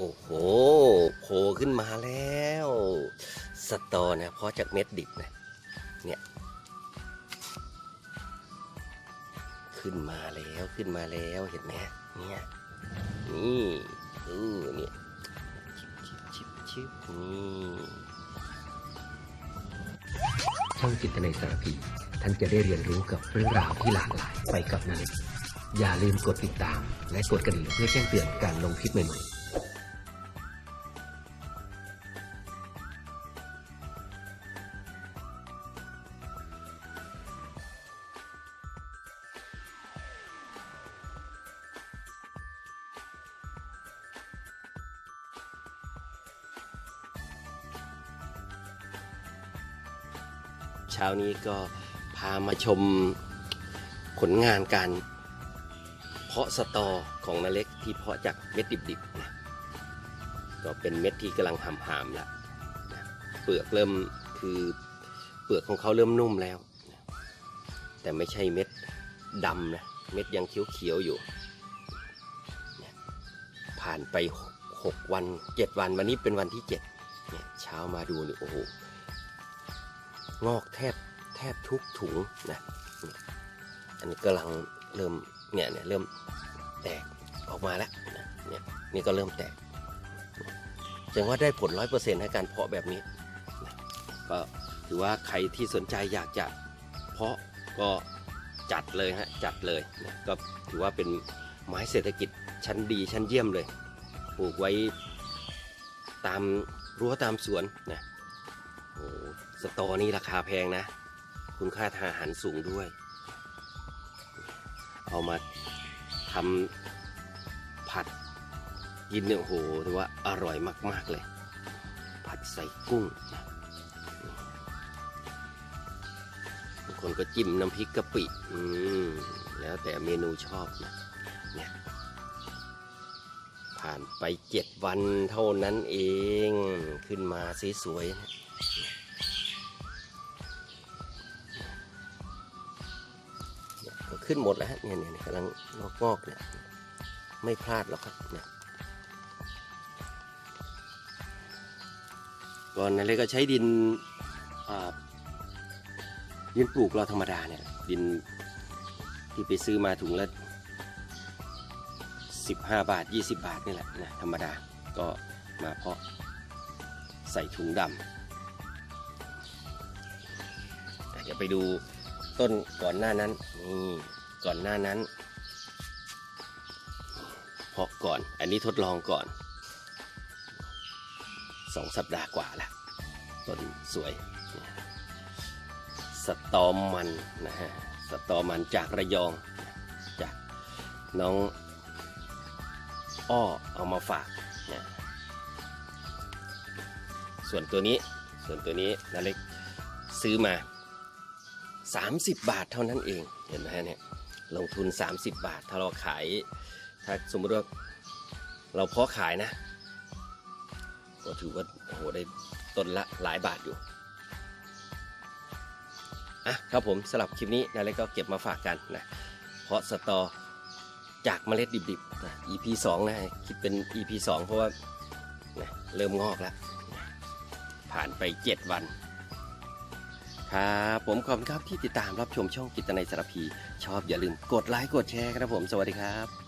โอ้โหโผล่ขึ้นมาแล้ว สตอนะเพราะจากเม็ดดิบนะเนี่ยขึ้นมาแล้วขึ้นมาแล้วเห็นไหมเนี่ยนี่เออเนี่ยชิบชิบชิบชิบนี่ช่องจิตในสารพีท่านจะได้เรียนรู้กับเรื่องราวที่หลากหลายไปกับนาเล็กอย่าลืมกดติดตาม และกดกระดิ่งเพื่อแจ้งเตือนการลงคลิปใหม่ๆ ช้านี้ก็พามาชมผลงานการเพาะสตอของนาเล็กที่เพาะจากเม็ดดิบๆนะก็เป็นเม็ดที่กำลังหำหามแล้วนะเปลือกเริ่มคือเปลือกของเขาเริ่มนุ่มแล้วนะแต่ไม่ใช่เม็ดดำนะเม็ดยังเขียวๆอยู่นี่ยผ่านไปหกวันเจ็ดวันวันนี้เป็นวันที่เจ็ดเนี่ยเช้ามาดูนี่โอ้โห งอกแทบแทบทุกถุงนะอันนี้กำลังเริ่มเนี่ยเนี่ยเริ่มแตกออกมาแล้วนะเนี่ยนี่ก็เริ่มแตกแสดงว่าได้ผลร้อยเปอร์เซ็นต์ในการเพาะแบบนี้นะก็ถือว่าใครที่สนใจอยากจะเพาะก็จัดเลยฮะจัดเลยนะก็ถือว่าเป็นไม้เศรษฐกิจชั้นดีชั้นเยี่ยมเลย ปลูกไว้ตามรั้วตามสวนนะโอ้ สตอนี่ราคาแพงนะ คุณค่าทางอาหารสูงด้วย เอามาทำผัดกินเนี่ยโหถือว่าอร่อยมาก ๆ เลย ผัดใส่กุ้งบางคนก็จิ้มน้ำพริกกะปิอืมแล้วแต่เมนูชอบนะเนี่ยผ่านไปเจ็ดวันเท่านั้นเองขึ้นมาสวยๆนะ ขึ้นหมดแล้วเนี่ยเนี่ยกำลังงอกงอกเนี่ยไม่พลาดหรอกครับเนี่ยก่อนนั้นเลยก็ใช้ดินอ่าดินปลูกเราธรรมดาเนี่ยดินที่ไปซื้อมาถุงละสิบห้าบาทยี่สิบาทนี่แหละนะธรรมดาก็มาเพาะใส่ถุงดำเดี๋ยวไปดูต้นก่อนหน้านั้นนี่ ก่อนหน้านั้นเพาะก่อน อันนี้ทดลองก่อนสองสัปดาห์กว่าแล้วต้นสวย สตอมันนะฮะสตอมันจากระยอง จากน้องอ้อเอามาฝากนะส่วนตัวนี้ส่วนตัวนี้นาเล็กซื้อมา 30 บาทเท่านั้นเอง เห็นไหมฮะเนี่ย ลงทุน 30 บาท ถ้าเราขาย ถ้าสมมติว่าเราเพาะขายนะ ก็ถือว่าโอ้โหได้ต้นละหลายบาทอยู่อะครับผมสำหรับคลิปนี้นาเล็กก็เก็บมาฝากกันนะ เพาะสตอจากเมล็ดดิบๆนะ EP 2 นะ คิดเป็น EP 2 เพราะว่านะเริ่มงอกแล้ว ผ่านไป 7 วัน ครับผมขอบคุณครับที่ติดตามรับชมช่องกิตในยสารพี ชอบอย่าลืมกดไลค์กดแชร์ครับผมสวัสดีครับ